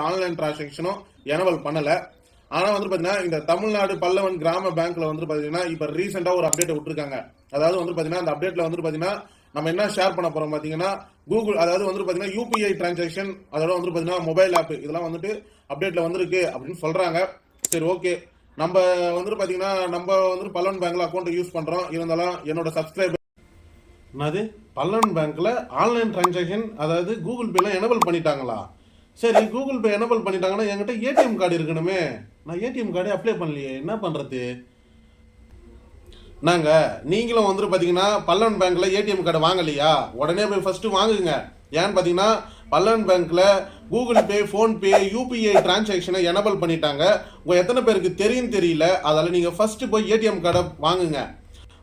Online டிரான்சாக்ஷனும் எனவல் பண்ணல. ஆனா வந்து பாத்தீங்கன்னா இந்த தமிழ்நாடு பல்லவன் கிராம பேங்க்ல வந்து பாத்தீங்கன்னா இப்ப ரீசெண்டா ஒரு அப்டேட் விட்டுருக்காங்க. அதாவது வந்து பாத்தீங்கன்னா அந்த அப்டேட்ல வந்து பாத்தீங்கன்னா நம்ம என்ன ஷேர் பண்ண போறோம் பாத்தீங்கன்னா கூகுள் அதாவது வந்து பாத்தீங்கன்னா யூபிஐ டிரான்சாக்ஷன் அதோட வந்து பாத்தீங்கன்னா மொபைல் ஆப் இதெல்லாம் வந்துட்டு அப்டேட்ல வந்திருக்கு அப்படின்னு சொல்றாங்க. சரி ஓகே நம்ம வந்துட்டு பாத்தீங்கன்னா நம்ம வந்துட்டு பல்லவன் பேங்க்ல அக்கௌண்ட் யூஸ் பண்றோம். இருந்தாலும் என்னோட சப்ஸ்கிரைபர் என்னது? பல்லவன் பேங்க்ல ஆன்லைன் டிரான்சாக்ஷன் அதாவது கூகுள் பேல எனபிள் பண்ணிட்டாங்களா? சரி கூகுள் பே எனபிள் பண்ணிட்டாங்கன்னா என்கிட்ட ஏடிஎம் கார்டு இருக்கணுமே. நான் ஏடிஎம் கார்டே அப்ளை பண்ணலையே. என்ன பண்ணுறது நாங்கள் நீங்களும் வந்துட்டு பார்த்தீங்கன்னா பல்லவன் பேங்க்கில் ஏடிஎம் கார்டு வாங்கலையா? உடனே போய் ஃபஸ்ட்டு வாங்குங்க. ஏன்னு பார்த்தீங்கன்னா பல்லவன் பேங்க்கில் கூகுள் பே ஃபோன்பே யூபிஐ டிரான்சாக்ஷனை எனபிள் பண்ணிட்டாங்க. உங்கள் எத்தனை பேருக்கு தெரியும் தெரியல. அதால் நீங்கள் ஃபஸ்ட்டு போய் ஏடிஎம் கார்டை வாங்குங்க.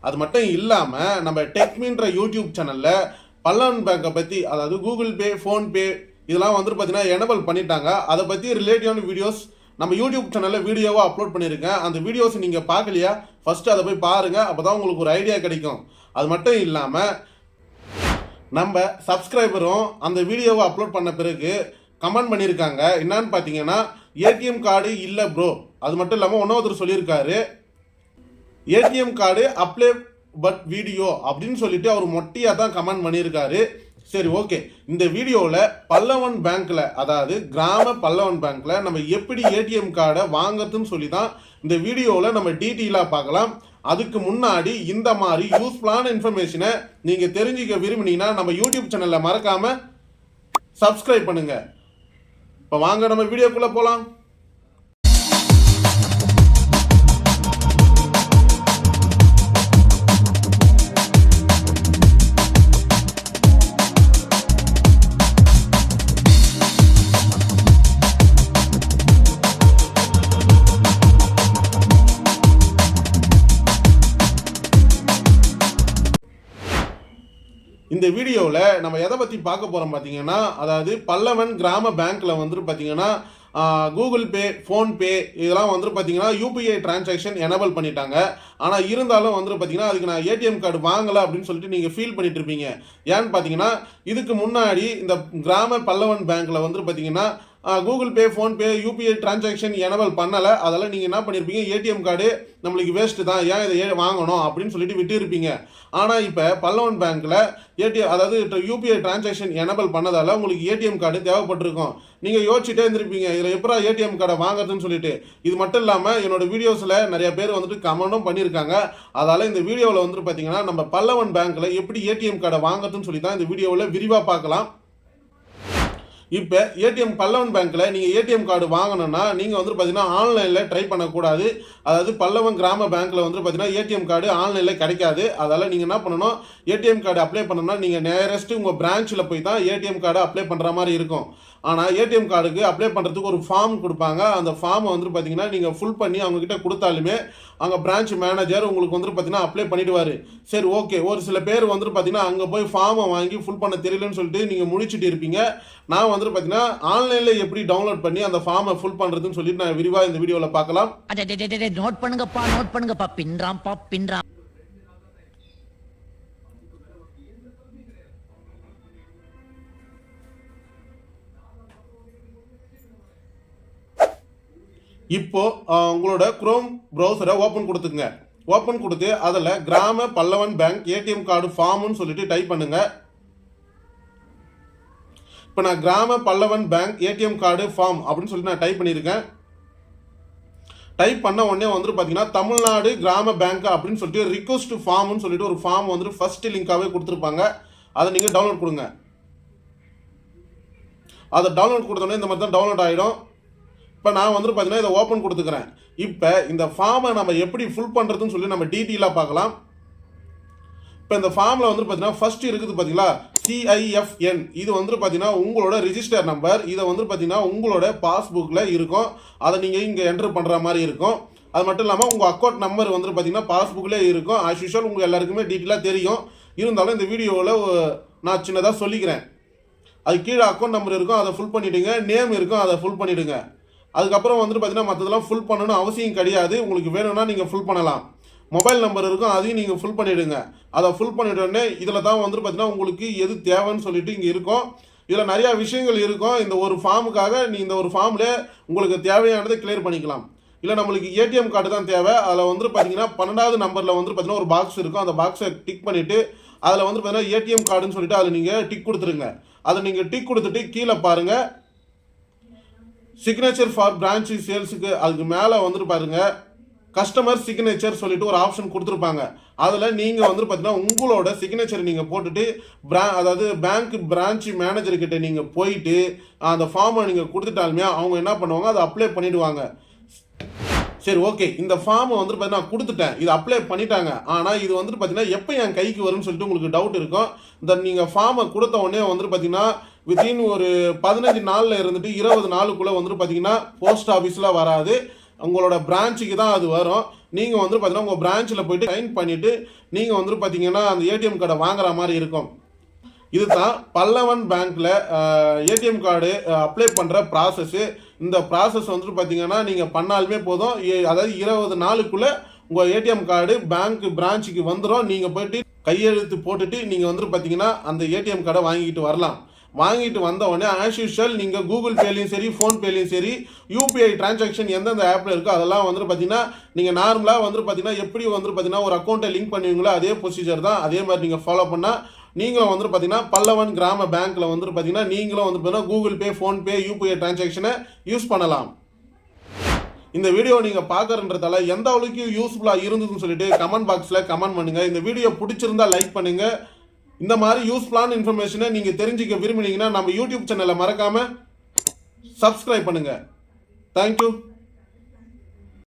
அது மட்டும் இல்லாமல் நம்ம டெக்மின்ற யூடியூப் சேனலில் பல்லவன் பேங்கை பற்றி அதாவது கூகுள் பே ஃபோன்பே இதெல்லாம் வந்துட்டு பார்த்தீங்கன்னா எனபிள் பண்ணிட்டாங்க. அதை பற்றி ரிலேட்டிவான வீடியோஸ் நம்ம யூடியூப் சேனலில் வீடியோவாக அப்லோட் பண்ணியிருக்கேன். அந்த வீடியோஸ் நீங்கள் பார்க்கலையா? ஃபஸ்ட்டு அதை போய் பாருங்கள் அப்போ தான் உங்களுக்கு ஒரு ஐடியா கிடைக்கும். அது மட்டும் இல்லாமல் நம்ம சப்ஸ்கிரைபரும் அந்த வீடியோவை அப்லோட் பண்ண பிறகு கமெண்ட் பண்ணியிருக்காங்க. என்னன்னு பார்த்தீங்கன்னா ஏடிஎம் கார்டு இல்லை ப்ரோ அது மட்டும் இல்லாமல் ஒன்றாவது சொல்லியிருக்காரு. ATM card apply but video அப்படின்னு சொல்லிட்டு அவர் மொட்டையாக தான் கமெண்ட் பண்ணியிருக்காரு. சரி ஓகே இந்த வீடியோவில் பல்லவன் பேங்க்கில் அதாவது கிராம பல்லவன் பேங்க்கில் நம்ம எப்படி ஏடிஎம் கார்டை வாங்குறதுன்னு சொல்லி தான் இந்த வீடியோவில் நம்ம டீட்டெயிலாக பார்க்கலாம். அதுக்கு முன்னாடி இந்த மாதிரி யூஸ்ஃபுல்லான இன்ஃபர்மேஷனை நீங்கள் தெரிஞ்சுக்க விரும்பினீங்கன்னா நம்ம யூடியூப் சேனலில் மறக்காம சப்ஸ்கிரைப் பண்ணுங்கள் இப்போ வாங்க நம்ம வீடியோக்குள்ளே போகலாம் வீடியோவில் நம்ம எதை பற்றி பார்க்க போகிறோம் பார்த்தீங்கன்னா அதாவது பல்லவன் கிராம பேங்க்கில் வந்துட்டு பார்த்தீங்கன்னா கூகுள் பே ஃபோன்பே இதெல்லாம் வந்துட்டு பார்த்தீங்கன்னா யூபிஐ டிரான்சாக்ஷன் எனபிள் பண்ணிட்டாங்க. ஆனால் இருந்தாலும் வந்துட்டு பார்த்தீங்கன்னா அதுக்கு நான் ஏடிஎம் கார்டு வாங்கலை அப்படின்னு சொல்லிட்டு நீங்கள் ஃபீல் பண்ணிட்டு இருப்பீங்க. ஏன்னு பார்த்தீங்கன்னா இதுக்கு முன்னாடி இந்த கிராம பல்லவன் பேங்க்கில் வந்துட்டு பார்த்தீங்கன்னா Google Pay PhonePe UPI transaction எனவல் பண்ணலை. அதெல்லாம் நீங்கள் என்ன பண்ணியிருப்பீங்க ஏடிஎம் கார்டு நம்மளுக்கு வேஸ்ட்டு தான். ஏன் இதை ஏ- வாங்கணும் அப்படின்னு சொல்லிட்டு விட்டுருப்பீங்க. ஆனால் இப்போ பல்லவன் பேங்க்கில் ஏடிஎம் அதாவது யூபிஐ டிரான்சாக்ஷன் எனபிள் பண்ணதால் உங்களுக்கு ஏடிஎம் கார்டு தேவைப்பட்டிருக்கும். நீங்கள் யோசிச்சுட்டே இருந்திருப்பீங்க. இதில் எப்படா ஏடிஎம் கார்டை வாங்குறதுன்னு சொல்லிட்டு. இது மட்டும் இல்லாமல் என்னோட வீடியோஸில் நிறைய பேர் வந்துட்டு கமெண்ட்டும் பண்ணியிருக்காங்க அதால் இந்த வீடியோவில் வந்துட்டு பார்த்தீங்கன்னா நம்ம பல்லவன் பேங்க்கில் எப்படி ஏடிஎம் கார்டை வாங்குறதுன்னு சொல்லி தான் இந்த வீடியோவில் விரிவாக பார்க்கலாம். இப்போ ஏடிஎம் பல்லவன் பேங்க்கில் நீங்கள் ஏடிஎம் கார்டு வாங்கணும்னா நீங்கள் வந்து பார்த்தீங்கன்னா ஆன்லைனில் ட்ரை பண்ணக்கூடாது. அதாவது பல்லவன் கிராம பேங்க்கில் வந்து பார்த்தீங்கன்னா ஏடிஎம் கார்டு ஆன்லைனில் கிடைக்காது. அதால் நீங்கள் என்ன பண்ணணும்? ஏடிஎம் கார்டு அப்ளை பண்ணணும்னா நீங்கள் நேரஸ்ட்டு உங்கள் பிரான்ச்சில் போய் தான் ஏடிஎம் கார்டு அப்ளை பண்ணுற மாதிரி இருக்கும். ஆனால் ஏடிஎம் கார்டுக்கு அப்ளை பண்ணுறதுக்கு ஒரு ஃபார்ம் கொடுப்பாங்க. அந்த ஃபார்மை வந்து பார்த்தீங்கன்னா நீங்கள் ஃபுல் பண்ணி அவங்கக்கிட்ட கொடுத்தாலுமே அங்கே பிரான்ச் மேனேஜர் உங்களுக்கு வந்து பார்த்தீங்கன்னா அப்ளை பண்ணிவிடுவார் சரி ஓகே ஒரு சில பேர் வந்துட்டு பார்த்தீங்கன்னா அங்கே போய் ஃபார்மை வாங்கி ஃபுல் பண்ண தெரியலன்னு சொல்லிட்டு நீங்கள் முடிச்சிட்டு இருப்பீங்க. நான் வந்துட்டு பார்த்தீங்கன்னா ஆன்லைனில் எப்படி டவுன்லோட் பண்ணி அந்த ஃபார்மை ஃபுல் பண்ணுறதுன்னு சொல்லிட்டு நான் விரிவாக இந்த வீடியோவில் பார்க்கலாம். நோட் பண்ணுங்கப்பா நோட் பண்ணுங்கப்பா. பின்றாம்ப்பா பின்றாம் இப்போ உங்களோட குரோம் ப்ரௌசரை ஓப்பன் கொடுத்துங்க ஓப்பன் கொடுத்து அதில் Grama Pallavan bank ATM card ஃபார்ம்னு சொல்லிட்டு டைப் பண்ணுங்க. இப்போ நான் கிராம Pallavan bank ATM card form அப்படின்னு சொல்லிட்டு நான் டைப் பண்ணியிருக்கேன். டைப் பண்ண உடனே வந்துட்டு பார்த்தீங்கன்னா தமிழ்நாடு கிராம பேங்க் அப்படின்னு சொல்லிட்டு ரிக்வஸ்ட் ஃபார்ம்னு சொல்லிட்டு ஒரு ஃபார்ம் வந்துட்டு ஃபஸ்ட்டு லிங்காகவே கொடுத்துருப்பாங்க. அதை நீங்கள் டவுன்லோட் கொடுங்க. அதை டவுன்லோட் கொடுத்தோன்னே இந்த மாதிரி தான் டவுன்லோட் ஆகிடும் இப்போ நான் வந்துட்டு பார்த்தீங்கன்னா இதை ஓப்பன் கொடுத்துக்கிறேன். இப்போ இந்த ஃபார்மை நம்ம எப்படி ஃபுல் பண்ணுறதுன்னு சொல்லி நம்ம டீட்டெயிலாக பார்க்கலாம். இப்போ இந்த ஃபார்மில் வந்துட்டு பார்த்தீங்கன்னா ஃபர்ஸ்ட் இருக்குது பார்த்தீங்களா சிஐஎஃப்என் இது வந்துட்டு பார்த்தீங்கன்னா உங்களோட ரிஜிஸ்டர் நம்பர் இதை வந்துட்டு பார்த்தீங்கன்னா உங்களோட பாஸ்புக்கில் இருக்கும். அதை நீங்கள் இங்கே என்ட்ரு பண்ணுற மாதிரி இருக்கும். அது மட்டும் இல்லாமல் உங்கள் அக்கௌண்ட் நம்பர் வந்துட்டு பார்த்தீங்கன்னா பாஸ்புக்கிலே இருக்கும். ஆஸ் யூஷுவல் உங்கள் எல்லாருக்குமே டீட்டெயிலாக தெரியும். இருந்தாலும் இந்த வீடியோவில் நான் சின்னதாக சொல்லிக்கிறேன். அது கீழே அக்கௌண்ட் நம்பர் இருக்கும். அதை ஃபுல் பண்ணிவிடுங்க நேம் இருக்கும். அதை ஃபுல் பண்ணிவிடுங்க அதுக்கப்புறம் வந்துட்டு பார்த்தீங்கன்னா மற்றதெல்லாம் ஃபுல் பண்ணணும் அவசியம் கிடையாது. உங்களுக்கு வேணும்னா நீங்கள் ஃபுல் பண்ணலாம். மொபைல் நம்பர் இருக்கும் அதையும் நீங்கள் ஃபுல் பண்ணிவிடுங்க அதை ஃபுல் பண்ணிவிட்டோடனே இதில் தான் வந்துட்டு பார்த்தீங்கன்னா உங்களுக்கு எது தேவைன்னு சொல்லிட்டு இங்கே இருக்கும். இதில் நிறையா விஷயங்கள் இருக்கும். இந்த ஒரு ஃபார்முக்காக நீ இந்த ஒரு ஃபார்ம்ல உங்களுக்கு தேவையானதை கிளியர் பண்ணிக்கலாம். இல்லை நம்மளுக்கு ஏடிஎம் கார்டு தான் தேவை. அதில் வந்து பார்த்தீங்கன்னா பன்னெண்டாவது நம்பரில் வந்துட்டு பார்த்தீங்கன்னா ஒரு பாக்ஸ் இருக்கும். அந்த பாக்ஸை டிக் பண்ணிவிட்டு அதில் வந்து பார்த்தீங்கன்னா ஏடிஎம் கார்டுன்னு சொல்லிட்டு அதில் நீங்கள் டிக் கொடுத்துருங்க. அதை நீங்கள் டிக் கொடுத்துட்டு கீழே பாருங்கள் சிக்னேச்சர் ஃபார் பிரான்ச்சு சேல்ஸுக்கு அதுக்கு மேலே வந்துட்டு பாருங்க. கஸ்டமர் சிக்னேச்சர் சொல்லிட்டு ஒரு ஆப்ஷன் கொடுத்துருப்பாங்க. அதில் நீங்கள் வந்து பார்த்தீங்கன்னா உங்களோட சிக்னேச்சர் நீங்கள் போட்டுட்டு பிரா அதாவது பேங்க் பிரான்ச் மேனேஜர்கிட்ட நீங்கள் போயிட்டு அந்த ஃபார்மை நீங்கள் கொடுத்துட்டாலுமே அவங்க என்ன பண்ணுவாங்க அதை அப்ளை பண்ணிவிடுவாங்க சரி ஓகே இந்த ஃபார்மை வந்துட்டு பார்த்தீங்கன்னா கொடுத்துட்டேன். இது அப்ளை பண்ணிட்டாங்க. ஆனால் இது வந்துட்டு பார்த்தீங்கன்னா எப்போ என் கைக்கு வரும்னு சொல்லிட்டு உங்களுக்கு டவுட் இருக்கும். இந்த நீங்கள் ஃபார்மை கொடுத்த உடனே வந்துட்டு பார்த்தீங்கன்னா வித்தின் ஒரு பதினஞ்சு நாளில் இருந்துட்டு இருபது நாளுக்குள்ளே வந்துட்டு பார்த்தீங்கன்னா போஸ்ட் ஆஃபீஸில் வராது. உங்களோட பிரான்ச்சுக்கு தான் அது வரும். நீங்கள் வந்துட்டு பார்த்தீங்கன்னா உங்கள் பிரான்ச்சில் போயிட்டு சைன் பண்ணிவிட்டு நீங்கள் வந்துட்டு பார்த்தீங்கன்னா அந்த ஏடிஎம் கார்டை வாங்குற மாதிரி இருக்கும். இதுதான் பல்லவன் பேங்க்கில் ஏடிஎம் கார்டு அப்ளை பண்ணுற ப்ராசஸ்ஸு இந்த ப்ராசஸ் வந்துட்டு பார்த்தீங்கன்னா நீங்கள் பண்ணாலுமே போதும். அதாவது இருபது நாளுக்குள்ளே உங்கள் ஏடிஎம் கார்டு பேங்க் பிரான்ச்சுக்கு வந்துடும் நீங்கள் போயிட்டு கையெழுத்து போட்டுட்டு நீங்கள் வந்துட்டு பார்த்தீங்கன்னா அந்த ஏடிஎம் கார்டை வாங்கிட்டு வரலாம். வாங்கிட்டு வந்த உடனே ஆஸ் யூஷுவல் நீங்கள் கூகுள் பேலையும் சரி ஃபோன்பேலையும் சரி யூபிஐ டிரான்சாக்ஷன் எந்தெந்த ஆப்பில் இருக்கோ அதெல்லாம் வந்துட்டு பார்த்தீங்கன்னா நீங்கள் நார்மலாக வந்துட்டு பார்த்தீங்கன்னா எப்படி வந்துட்டு பார்த்தீங்கன்னா ஒரு அக்கௌண்ட்டை லிங்க் பண்ணுவீங்களோ அதே ப்ரொசீஜர் தான். அதே மாதிரி நீங்கள் ஃபாலோ பண்ணால் நீங்களும் வந்துட்டு பார்த்தீங்கன்னா பல்லவன் கிராம பேங்க்கில் வந்துட்டு பார்த்தீங்கன்னா நீங்களும் வந்து பார்த்தீங்கன்னா கூகுள் பே ஃபோன்பே யூபிஐ டிரான்சாக்ஷனை யூஸ் பண்ணலாம். இந்த வீடியோ நீங்கள் பார்க்குறன்றதால எந்த அளவுக்கு யூஸ்ஃபுல்லாக இருந்ததுன்னு சொல்லிட்டு கமெண்ட் பாக்ஸில் கமெண்ட் பண்ணுங்கள் இந்த வீடியோ பிடிச்சிருந்தா லைக் பண்ணுங்கள் இந்த மாதிரி யூஸ்ஃபுல்லான இன்ஃபர்மேஷனை நீங்கள் தெரிஞ்சுக்க விரும்பினீங்கன்னா நம்ம யூடியூப் சேனலை மறக்காம சப்ஸ்கிரைப் பண்ணுங்கள் தேங்க்யூ